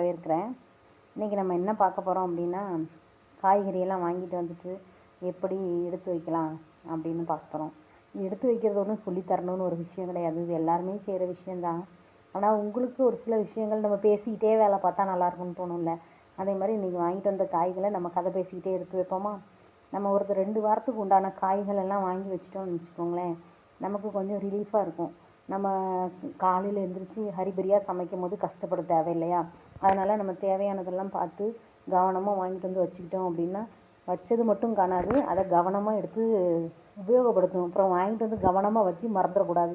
வரவேற்கிறேன் இன்றைக்கி நம்ம என்ன பார்க்க போகிறோம் அப்படின்னா காய்கறியெல்லாம் வாங்கிட்டு வந்துட்டு எப்படி எடுத்து வைக்கலாம் அப்படின்னு பார்க்க போகிறோம் எடுத்து வைக்கிறது ஒன்றும் சொல்லித்தரணும்னு ஒரு விஷயம் கிடையாது. இது எல்லாருமே செய்கிற விஷயந்தான் ஆனால் உங்களுக்கு ஒரு சில விஷயங்கள் நம்ம பேசிக்கிட்டே வேலை பார்த்தா நல்லா இருக்கும்னு தோணும்ல. அதே மாதிரி இன்றைக்கி வாங்கிட்டு வந்த காய்களை நம்ம கதை பேசிக்கிட்டே எடுத்து வைப்போமா? நம்ம ஒருத்தர் ரெண்டு வாரத்துக்கு உண்டான காய்கள் எல்லாம் வாங்கி வச்சிட்டோம்னு வச்சுக்கோங்களேன் நமக்கு கொஞ்சம் ரிலீஃபாக இருக்கும். நம்ம காலையில் எழுந்திரிச்சு ஹரிபரியாக சமைக்கும் போது கஷ்டப்பட தேவையில்லையா? அதனால் நம்ம தேவையானதெல்லாம் பார்த்து கவனமாக வாங்கிட்டு வந்து வச்சுக்கிட்டோம் அப்படின்னா வச்சது மட்டும் காணாது. அதை கவனமாக எடுத்து உபயோகப்படுத்தணும். அப்புறம் வாங்கிட்டு வந்து கவனமாக வச்சு மறந்துடக்கூடாது.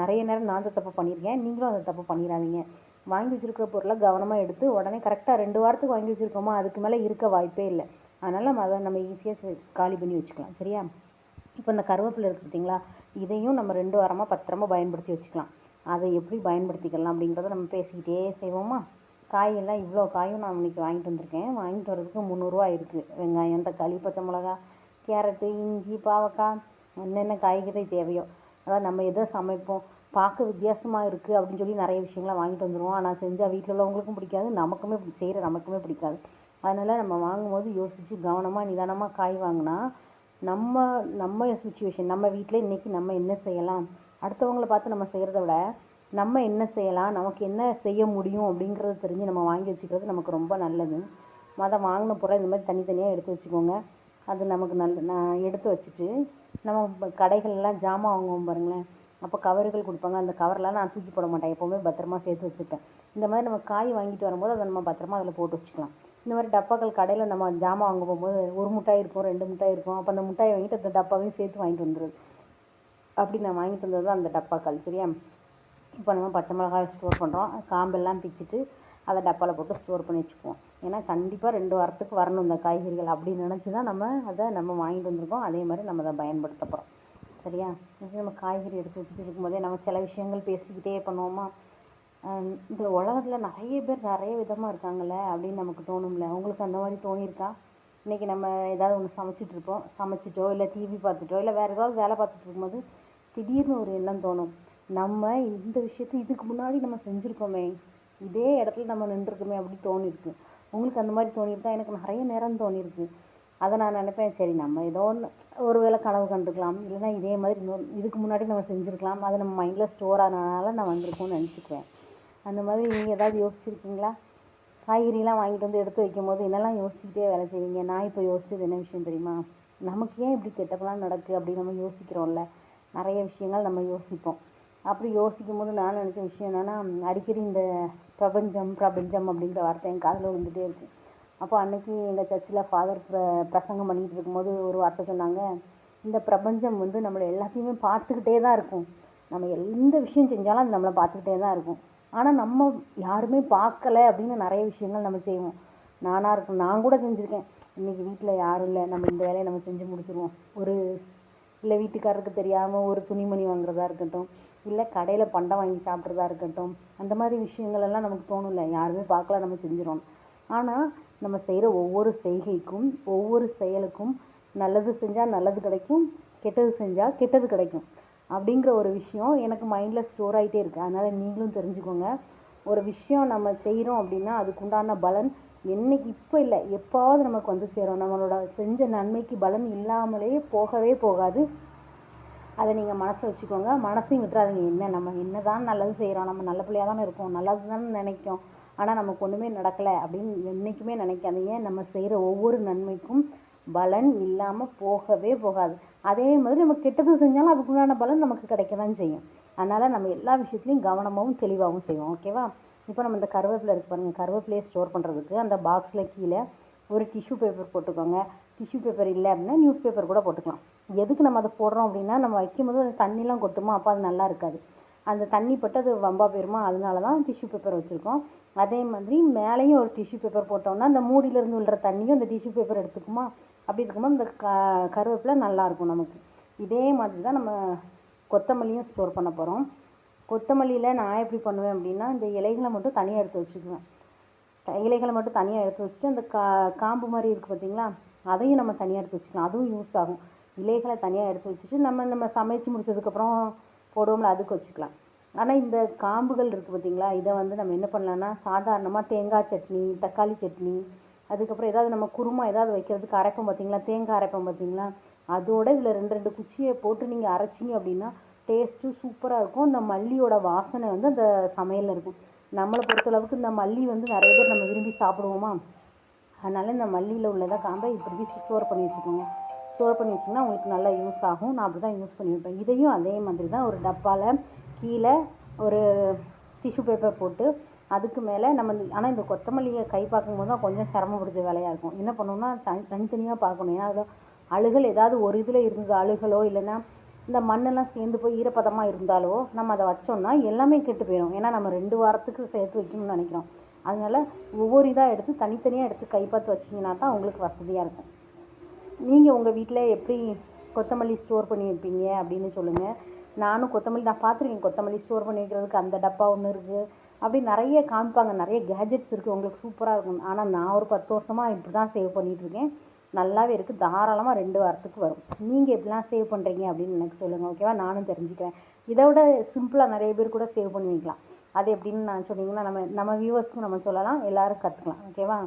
நிறைய நேரம் நான் அந்த தப்பு பண்ணியிருக்கேன் நீங்களும் அந்த தப்பு பண்ணிடாதீங்க வாங்கி வச்சுருக்க பொருளை கவனமாக எடுத்து உடனே கரெக்டாக ரெண்டு வாரத்துக்கு வாங்கி வச்சுருக்கோமா அதுக்கு மேலே இருக்க வாய்ப்பே இல்லை. அதனால் நம்ம அதை நம்ம ஈஸியாக காலி பண்ணி வச்சுக்கலாம். சரியா? இப்போ இந்த கருவேப்பிலை இருக்குது பார்த்தீங்களா? இதையும் நம்ம ரெண்டு வாரமாக பத்திரமா பயன்படுத்தி வச்சுக்கலாம். அதை எப்படி பயன்படுத்திக்கலாம் அப்படிங்கிறத நம்ம பேசிக்கிட்டே செய்வோமா? காயெல்லாம் இவ்வளோ காயும் நான் இன்றைக்கி வாங்கிட்டு வந்திருக்கேன். வாங்கிட்டு வரதுக்கு முந்நூறுரூவா இருக்குது வெங்காயம் தக்காளி பச்சை மிளகா கேரட்டு இஞ்சி பாவக்காய் என்னென்ன காய்கறி தேவையோ. அதாவது நம்ம எதை சமைப்போம்? பார்க்க வித்தியாசமாக இருக்குது அப்படின்னு சொல்லி நிறைய விஷயங்களை வாங்கிட்டு வந்துடுவோம் ஆனால் செஞ்சால் வீட்டில் உள்ளவங்களுக்கும் பிடிக்காது நமக்குமே செய்கிற நமக்குமே பிடிக்காது. அதனால் நம்ம வாங்கும்போது யோசித்து கவனமாக நிதானமாக காய் வாங்கினா நம்ம நம்ம சுச்சுவேஷன் நம்ம வீட்டில் இன்றைக்கி நம்ம என்ன செய்யலாம்? அடுத்தவங்களை பார்த்து நம்ம செய்கிறத விட நம்ம என்ன செய்யலாம்? நமக்கு என்ன செய்ய முடியும்? அப்படிங்கிறத தெரிஞ்சு நம்ம வாங்கி வச்சுக்கிறது நமக்கு ரொம்ப நல்லது. மொதல் வாங்கின பொருளை இந்த மாதிரி தனித்தனியாக எடுத்து வச்சுக்கோங்க. அது நமக்கு நல்ல நான் எடுத்து வச்சுட்டு நம்ம கடைகள்லாம் ஜாமான் வாங்குவோம் பாருங்களேன். அப்போ கவர்கள் கொடுப்பாங்க. அந்த கவர்லாம் நான் தூக்கி போட மாட்டேன். எப்போவுமே பத்திரமா சேர்த்து வச்சுப்பேன். இந்த மாதிரி நம்ம காய் வாங்கிட்டு வரும்போது அதை நம்ம பத்திரமா அதில் போட்டு வச்சுக்கலாம். இந்த மாதிரி டப்பாக்கள் கடையில் நம்ம ஜாமான் வாங்க போகும்போது ஒரு முட்டாய் இருக்கும் ரெண்டு முட்டாய் இருக்கும். அப்போ அந்த மிட்டாயை வாங்கிட்டு அந்த டப்பாவையும் சேர்த்து வாங்கிட்டு வந்துடுது அப்படி நான் வாங்கிட்டு வந்தது தான் அந்த டப்பாக்கள். சரியா? இப்போ நம்ம பச்சை மிளகாய் ஸ்டோர் பண்ணுறோம் காம்பெல்லாம் பிச்சுட்டு அதை டப்பாவில் போட்டு ஸ்டோர் பண்ணி வச்சுக்குவோம். ஏன்னா கண்டிப்பாக ரெண்டு வாரத்துக்கு வரணும் இந்த காய்கறிகள் அப்படின்னு நினச்சி தான் நம்ம அதை நம்ம வாங்கிட்டு வந்திருக்கோம். அதே மாதிரி நம்ம அதை பயன்படுத்த போகிறோம் சரியா? நம்ம காய்கறி எடுத்து வச்சுட்டு இருக்கும்போதே நம்ம சில விஷயங்கள் பேசிக்கிட்டே பண்ணுவோமா? இந்த உலகத்தில் நிறைய பேர் நிறைய விதமாக இருக்காங்கல்ல அப்படின்னு நமக்கு தோணும்ல. உங்களுக்கு அந்த மாதிரி தோணியிருக்கா? இன்றைக்கி நம்ம ஏதாவது ஒன்று சமைச்சிட்டு இருப்போம். சமைச்சிட்டோ இல்லை டிவி பார்த்துட்டோ இல்லை வேறு ஏதாவது வேலை பார்த்துட்டு இருக்கும்போது திடீர்னு ஒரு எண்ணம் தோணும். நம்ம இந்த விஷயத்தை இதுக்கு முன்னாடி நம்ம செஞ்சுருக்கோமே இதே இடத்துல நம்ம நின்றுருக்கோமே அப்படி தோணியிருக்கு உங்களுக்கு அந்த மாதிரி தோணியிருக்கா எனக்கு நிறைய நேரம் தோணியிருக்கு அதை நான் நினைப்பேன் சரி நம்ம ஏதோ ஒன்று ஒரு வேளை கனவு கண்டுக்கலாம் இல்லைன்னா இதே மாதிரி இன்னொரு இதுக்கு முன்னாடி நம்ம செஞ்சுருக்கலாம். அது நம்ம மைண்டில் ஸ்டோர் ஆனதுனால நான் வந்திருக்கோம்னு நினச்சிக்குவேன். அந்த மாதிரி நீங்கள் ஏதாவது யோசிச்சிருக்கீங்களா? காய்கறிலாம் வாங்கிட்டு வந்து எடுத்து வைக்கும் போது என்னெல்லாம் யோசிச்சுக்கிட்டே வேலை செய்வீங்க? நான் இப்போ யோசிச்சது என்ன விஷயம் தெரியுமா? நமக்கு ஏன் இப்படி கெட்டப்பெல்லாம் நடக்குது அப்படின்னு நம்ம யோசிக்கிறோம்ல. நிறைய விஷயங்கள் நம்ம யோசிப்போம். அப்படி யோசிக்கும் போது நான் நினச்ச விஷயம் என்னென்னா அடிக்கடி இந்த பிரபஞ்சம் பிரபஞ்சம் அப்படிங்கிற வார்த்தை என் காதில் விழுந்துகிட்டே இருக்கும் அப்போ அன்றைக்கி எங்கள் சர்ச்சில் ஃபாதர் ப்ர பிரசங்கம் பண்ணிகிட்டு இருக்கும்போது ஒரு வார்த்தை சொன்னாங்க இந்த பிரபஞ்சம் வந்து நம்மளை எல்லாத்தையுமே பார்த்துக்கிட்டே தான் இருக்கும். நம்ம எந்த விஷயம் செஞ்சாலும் அது நம்மளை பார்த்துக்கிட்டே தான் இருக்கும். ஆனால் நம்ம யாருமே பார்க்கல அப்படின்னு நிறைய விஷயங்கள் நம்ம செய்வோம். நானாக இருக்கும் நான் கூட செஞ்சுருக்கேன். இன்றைக்கி வீட்டில் யாரும் இல்லை நம்ம இந்த வேலையை நம்ம செஞ்சு முடிச்சிருவோம். ஒரு இல்லை வீட்டுக்காரருக்கு தெரியாமல் ஒரு துணிமணி வாங்குறதா இருக்கட்டும் இல்லை கடையில் பண்டம் வாங்கி சாப்பிட்றதா இருக்கட்டும் அந்த மாதிரி விஷயங்கள் எல்லாம் நமக்கு தோணும்ல. யாருமே பார்க்கல நம்ம செஞ்சிடும் ஆனால் நம்ம செய்கிற ஒவ்வொரு செய்கைக்கும் ஒவ்வொரு செயலுக்கும் நல்லது செஞ்சால் நல்லது கிடைக்கும் கெட்டது செஞ்சால் கெட்டது கிடைக்கும். அப்படிங்கிற ஒரு விஷயம் எனக்கு மைண்டில் ஸ்டோர் ஆகிட்டே இருக்குது அதனால் நீங்களும் தெரிஞ்சுக்கோங்க. ஒரு விஷயம் நம்ம செய்கிறோம் அப்படின்னா அதுக்குண்டான பலன் என்னைக்கு இப்போ இல்லை எப்போவாவது நமக்கு வந்து சேரும். நம்மளோட செஞ்ச நன்மைக்கு பலன் இல்லாமலே போகவே போகாது. அதை நீங்கள் மனசில் வச்சுக்கோங்க. மனசையும் விட்டுறாதீங்க. என்ன நம்ம என்ன தான் நல்லது செய்கிறோம் நம்ம நல்ல பிள்ளையாக தானே இருக்கோம். நல்லது தானே நினைக்கும். ஆனால் நமக்கு ஒன்றுமே நடக்கலை அப்படின்னு என்றைக்குமே நினைக்காதீங்க. நம்ம செய்கிற ஒவ்வொரு நன்மைக்கும் பலன் இல்லாமல் போகவே போகாது. அதே மாதிரி நம்ம கெட்டது செஞ்சாலும் அதுக்குண்டான பலன் நமக்கு கிடைக்க தான் செய்யும். அதனால் நம்ம எல்லா விஷயத்துலையும் கவனமாகவும் தெளிவாகவும் செய்வோம். ஓகேவா? இப்போ நம்ம இந்த கருவேப்பிலை இருக்குது பாருங்கள் கருவேப்பிலையை ஸ்டோர் பண்ணுறதுக்கு அந்த பாக்ஸில் கீழே ஒரு டிஷ்யூ பேப்பர் போட்டுக்கோங்க. டிஷ்யூ பேப்பர் இல்லை அப்படின்னா நியூஸ் பேப்பர் கூட போட்டுக்கலாம். எதுக்கு நம்ம அதை போடுறோம் அப்படின்னா நம்ம வைக்கும்போது அது தண்ணிலாம் கொட்டுமா? அப்போ அது நல்லா இருக்காது. அந்த தண்ணி பட்டு அது வம்பா போயிருமா? அதனால தான் டிஷ்யூ பேப்பர் வச்சுருக்கோம். அதே மாதிரி மேலேயும் ஒரு டிஷ்யூ பேப்பர் போட்டோம்னா அந்த மூடியிலேருந்து விழுற தண்ணியும் அந்த டிஷ்யூ பேப்பர் எடுத்துக்குமா? அப்படி இருக்கும்போது இந்த க கருவேப்பிலை நல்லாயிருக்கும் நமக்கு. இதே மாதிரி தான் நம்ம கொத்தமல்லியும் ஸ்டோர் பண்ண போகிறோம் கொத்தமல்லியில் நான் எப்படி பண்ணுவேன் அப்படின்னா இந்த இலைகளை மட்டும் தனியாக எடுத்து வச்சுக்குவேன். இலைகளை மட்டும் தனியாக எடுத்து வச்சுட்டு அந்த கா காம்பு மாதிரி இருக்குது பார்த்தீங்களா அதையும் நம்ம தனியாக எடுத்து வச்சுக்கலாம். அதுவும் யூஸ் ஆகும். இலைகளை தனியாக எடுத்து வச்சுட்டு நம்ம நம்ம சமைச்சு முடிச்சதுக்கப்புறம் போடுவோம்ல அதுக்கு வச்சுக்கலாம். ஆனால் இந்த காம்புகள் இருக்குது பார்த்தீங்களா இதை வந்து நம்ம என்ன பண்ணலான்னா சாதாரணமாக தேங்காய் சட்னி தக்காளி சட்னி அதுக்கப்புறம் ஏதாவது நம்ம குருமா ஏதாவது வைக்கிறதுக்கு அரைப்போம் பார்த்தீங்களா தேங்காய் அரைப்போம் பார்த்தீங்களா அதோட இதில் ரெண்டு ரெண்டு குச்சியை போட்டு நீங்கள் அரைச்சிங்க அப்படின்னா டேஸ்ட்டும் சூப்பராக இருக்கும். இந்த மல்லியோட வாசனை வந்து அந்த சமையலில் இருக்கும். நம்மளை பொறுத்தளவுக்கு இந்த மல்லி வந்து நிறைய பேர் நம்ம விரும்பி சாப்பிடுவோமா? அதனால் இந்த மல்லியில் உள்ளதை காம்பை இப்படி ஸ்டோர் பண்ணி வச்சுக்கோங்க. ஸ்டோர் பண்ணி வச்சிங்கன்னா உங்களுக்கு நல்லா யூஸ் ஆகும். நான் அப்படி தான் யூஸ் பண்ணி வைப்பேன். இதையும் அதே மாதிரி தான் ஒரு டப்பாவில் கீழே ஒரு டிஷ்யூ பேப்பர் போட்டு அதுக்கு மேலே நம்ம ஆனால் இந்த கொத்தமல்லியை கை பார்க்கும்போது தான் கொஞ்சம் சிரமம் பிடிச்ச வேலையாக இருக்கும். என்ன பண்ணணும்னா தனி தனித்தனியாக பார்க்கணும். ஏன்னா அதில் அழுகல் ஏதாவது ஒரு இதில் இருந்தது அழுகலோ இல்லைன்னா இந்த மண்ணெல்லாம் சேர்ந்து போய் ஈரப்பதமாக இருந்தாலோ நம்ம அதை வச்சோம்னா எல்லாமே கெட்டு போயிடும் ஏன்னா நம்ம ரெண்டு வாரத்துக்கு சேர்த்து வைக்கணும்னு நினைக்கிறோம். அதனால ஒவ்வொரு இதாக எடுத்து தனித்தனியாக எடுத்து கை வச்சிங்கன்னா தான் உங்களுக்கு வசதியாக இருக்கும். நீங்கள் உங்கள் வீட்டில் எப்படி கொத்தமல்லி ஸ்டோர் பண்ணி வைப்பீங்க அப்படின்னு சொல்லுங்கள் நானும் கொத்தமல்லி நான் பார்த்துருக்கேன் கொத்தமல்லி ஸ்டோர் பண்ணி வைக்கிறதுக்கு அந்த டப்பா ஒன்று இருக்குது அப்படி நிறைய காமிப்பாங்க. நிறைய கேஜெட்ஸ் இருக்குது உங்களுக்கு சூப்பராக இருக்கும். ஆனால் நான் ஒரு பத்து வருஷமாக இப்படி தான் சேவ் பண்ணிகிட்ருக்கேன் நல்லாவே இருக்குது தாராளமாக ரெண்டு வாரத்துக்கு வரும். நீங்கள் எப்படிலாம் சேவ் பண்ணுறீங்க அப்படின்னு எனக்கு சொல்லுங்கள் ஓகேவா நானும் தெரிஞ்சுக்கிறேன். இதை விட சிம்பிளாக நிறைய பேர் கூட சேவ் பண்ணி வைக்கலாம் அது எப்படின்னு நான் சொன்னீங்கன்னா நம்ம நம்ம வியூவர்ஸ்க்கும் நம்ம சொல்லலாம் எல்லோரும் கற்றுக்கலாம் ஓகேவா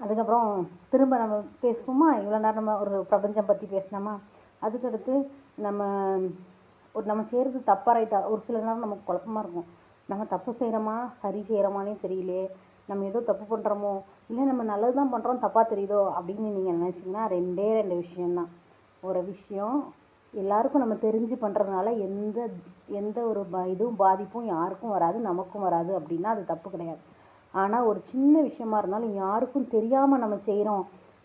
அதுக்கப்புறம் திரும்ப நம்ம பேசுவோமா? இவ்வளோ நேரம் நம்ம ஒரு பிரபஞ்சம் பற்றி பேசினோமா? அதுக்கடுத்து நம்ம ஒரு நம்ம செய்கிறது தப்பாக ரைட்டாக ஒரு சில நேரம் நமக்கு குழப்பமா இருக்கும். நம்ம தப்பு செய்கிறோமா சரி செய்கிறோமானே தெரியலையே. நம்ம ஏதோ தப்பு பண்ணுறோமோ இல்லை நம்ம நல்லது தான் பண்ணுறோம் தப்பாக தெரியுதோ? அப்படின்னு நீங்கள் நினச்சிங்கன்னா ரெண்டே ரெண்டு விஷயந்தான் ஒரு விஷயம் எல்லாருக்கும் நம்ம தெரிஞ்சு பண்ணுறதுனால எந்த எந்த ஒரு ப இதுவும் பாதிப்பும் யாருக்கும் வராது நமக்கும் வராது அப்படின்னா அது தப்பு கிடையாது. ஆனால் ஒரு சின்ன விஷயமா இருந்தாலும் யாருக்கும் தெரியாமல் நம்ம செய்கிறோம்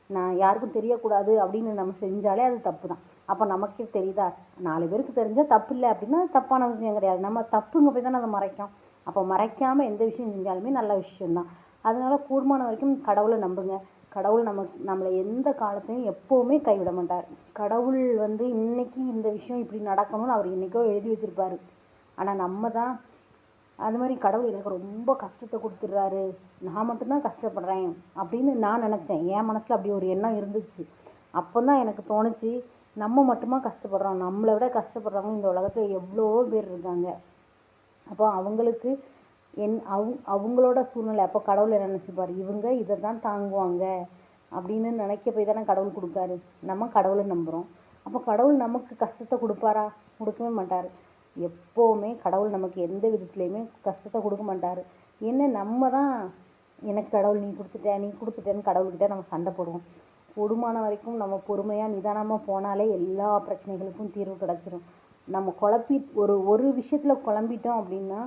நான் யாருக்கும் தெரியக்கூடாது அப்படின்னு நம்ம செஞ்சாலே அது தப்பு தான் அப்போ நமக்கே தெரியுதா? நாலு பேருக்கு தெரிஞ்சால் தப்பு இல்லை அப்படின்னா அது தப்பான விஷயம் கிடையாது. நம்ம தப்புங்க போய் தானே அதை மறைக்கும். அப்போ மறைக்காமல் எந்த விஷயம் செஞ்சாலுமே நல்ல விஷயந்தான் அதனால் கூடுமான வரைக்கும் கடவுளை நம்புங்க. கடவுள் நமக்கு நம்மளை எந்த காலத்தையும் எப்போவுமே கைவிட மாட்டார். கடவுள் வந்து இன்றைக்கி இந்த விஷயம் இப்படி நடக்கணும்னு அவர் இன்னைக்கோ எழுதி வச்சிருப்பாரு. ஆனால் நம்ம தான் அது மாதிரி கடவுள் எனக்கு ரொம்ப கஷ்டத்தை கொடுத்துட்றாரு. நான் மட்டும்தான் கஷ்டப்படுறேன் அப்படின்னு நான் நினச்சேன். என் மனசில் அப்படி ஒரு எண்ணம் இருந்துச்சு. அப்போ தான் எனக்கு தோணுச்சு நம்ம மட்டுமா கஷ்டப்படுறோம். நம்மளை விட கஷ்டப்படுறவங்க இந்த உலகத்தில் எவ்வளோ பேர் இருக்காங்க. அப்போ அவங்களுக்கு என் அவ் அவங்களோட சூழ்நிலை. அப்போ கடவுள் என்ன நினச்சிப்பார்? இவங்க இதை தான் தாங்குவாங்க அப்படின்னு நினைக்க போய் தானே கடவுள் கொடுக்காரு. நம்ம கடவுளை நம்புகிறோம் அப்போ கடவுள் நமக்கு கஷ்டத்தை கொடுப்பாரா? கொடுக்கவே மாட்டார். எப்போவுமே கடவுள் நமக்கு எந்த விதத்துலேயுமே கஷ்டத்தை கொடுக்க மாட்டார். என்ன நம்ம தான் எனக்கு கடவுள் நீ கொடுத்துட்ட நீ கொடுத்துட்டேன்னு கடவுள்கிட்ட நம்ம சண்டை போடுவோம். கூடுமான வரைக்கும் நம்ம பொறுமையாக நிதானமாக போனாலே எல்லா பிரச்சனைகளுக்கும் தீர்வு கிடச்சிரும். நம்ம குழப்பி ஒரு ஒரு விஷயத்தில் குழம்பிட்டோம் அப்படின்னா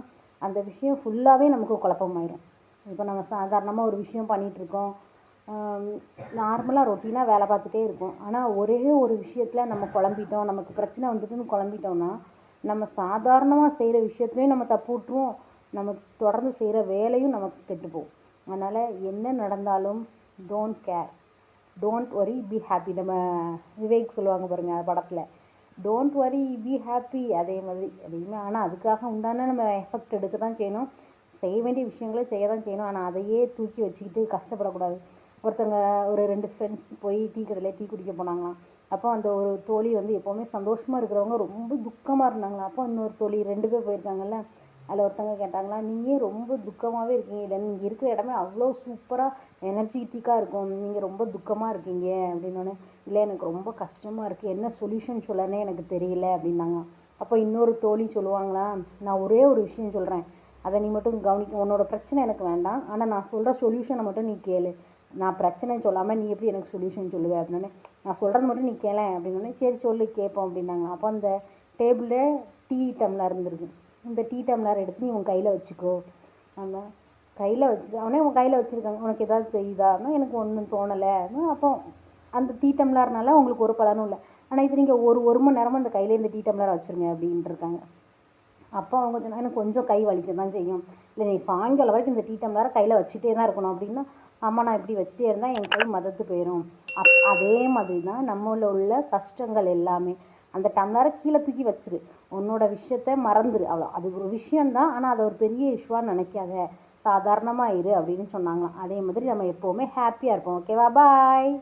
அந்த விஷயம் ஃபுல்லாகவே நமக்கு குழப்பமாயிடும் இப்போ நம்ம சாதாரணமாக ஒரு விஷயம் பண்ணிகிட்ருக்கோம் நார்மலாக ரொட்டீனாக வேலை பார்த்துட்டே இருக்கோம். ஆனால் ஒரே ஒரு விஷயத்தில் நம்ம குழம்பிட்டோம் நமக்கு பிரச்சனை வந்துட்டுன்னு குழம்பிட்டோம்னா நம்ம சாதாரணமாக செய்கிற விஷயத்துலேயும் நம்ம தப்பு விட்டுருவோம். நம்ம தொடர்ந்து செய்கிற வேலையும் நமக்கு கெட்டுப்போம் அதனால் என்ன நடந்தாலும் don't care don't worry be happy நம்ம விவேக் சொல்லுவாங்க பாருங்க படத்தில். டோன்ட் வரி பி ஹாப்பி அதே மாதிரி எதையுமே. ஆனால் அதுக்காக உண்டான நம்ம எஃபெக்ட் எடுக்க தான் செய்யணும். செய்ய வேண்டிய விஷயங்களை செய்ய தான் செய்யணும். ஆனால் அதையே தூக்கி வச்சுக்கிட்டு கஷ்டப்படக்கூடாது. ஒருத்தங்க ஒரு ரெண்டு ஃப்ரெண்ட்ஸ் போய் டீ கடையில் டீ குடிக்க போனாங்களாம். அப்போ அந்த ஒரு தோழி வந்து எப்போவுமே சந்தோஷமாக இருக்கிறவங்க ரொம்ப துக்கமாக இருந்தாங்களாம். அப்போ இன்னொரு தோழி ரெண்டு பேர் போயிருக்காங்கல்ல. அதில் ஒருத்தவங்க கேட்டாங்களா நீங்கள் ரொம்ப துக்கமாகவே இருக்கீங்க. இல்லை நீங்கள் இருக்கிற இடமே அவ்வளோ சூப்பராக எனர்ஜிட்டிக்காக இருக்கும். நீங்கள் ரொம்ப துக்கமாக இருக்கீங்க. அப்படின்னோடனே இல்லை எனக்கு ரொம்ப கஷ்டமாக இருக்குது என்ன சொல்யூஷன் சொல்லனே எனக்கு தெரியல அப்படின்னாங்க. அப்போ இன்னொரு தோழி சொல்லுவாங்களா நான் ஒரே ஒரு விஷயம் சொல்கிறேன் அதை நீ மட்டும் கவனிக்க உன்னோட பிரச்சனை எனக்கு வேண்டாம். ஆனால் நான் சொல்கிற சொல்யூஷனை மட்டும் நீ கேளு. நான் பிரச்சனை சொல்லாமல் நீ எப்படி எனக்கு சொல்யூஷன் சொல்லுவ? அப்படின்னே நான் சொல்கிறது மட்டும் நீ கேளேன் அப்படின்னோடனே சரி சொல்லி கேட்போம் அப்படின்னாங்க. அப்போ அந்த டேபிளில் டீ டம்ளர் இருந்திருக்கு. இந்த டீ டம்ளர் எடுத்து நீ உன் கையில் வச்சுக்கோ. அந்த கையில் வச்சு அவனே உன் கையில் வச்சுருக்காங்க. உனக்கு ஏதாவது செய்யுதான்னா எனக்கு ஒன்றும் தோணலை. அப்போ அந்த டீ டம்ளர்னால உங்களுக்கு ஒரு பலனும் இல்லை. ஆனால் இது நீங்கள் ஒரு ஒரு மணி நேரமாக அந்த கையில் இந்த டீ டம்ளர் வச்சுருங்க அப்படின்ட்டுருக்காங்க அப்போ அவங்க சொன்னாங்க எனக்கு கொஞ்சம் கை வலிக்க தான் செய்யும். இல்லை நீ சாயங்காலம் வரைக்கும் இந்த டீ டம்ளரை கையில் வச்சுட்டே தான் இருக்கணும். அப்படின்னா அம்மா நான் இப்படி வச்சுட்டே இருந்தால் என் கை மதத்து போயிடும் அப் அதே மாதிரி தான் நம்மள உள்ள கஷ்டங்கள் எல்லாமே. அந்த டம்ளரை கீழே தூக்கி வச்சிரு. உன்னோட விஷயத்த மறந்துரு. அவ்வளோ அது ஒரு விஷயந்தான் ஆனால் அதை ஒரு பெரிய இஷ்யூவாக நினைக்காத. சாதாரணமாக இரு அப்படின்னு சொன்னாங்களாம். அதே மாதிரி நம்ம எப்போவுமே ஹாப்பியாக இருப்போம். ஓகேவா? பாய்.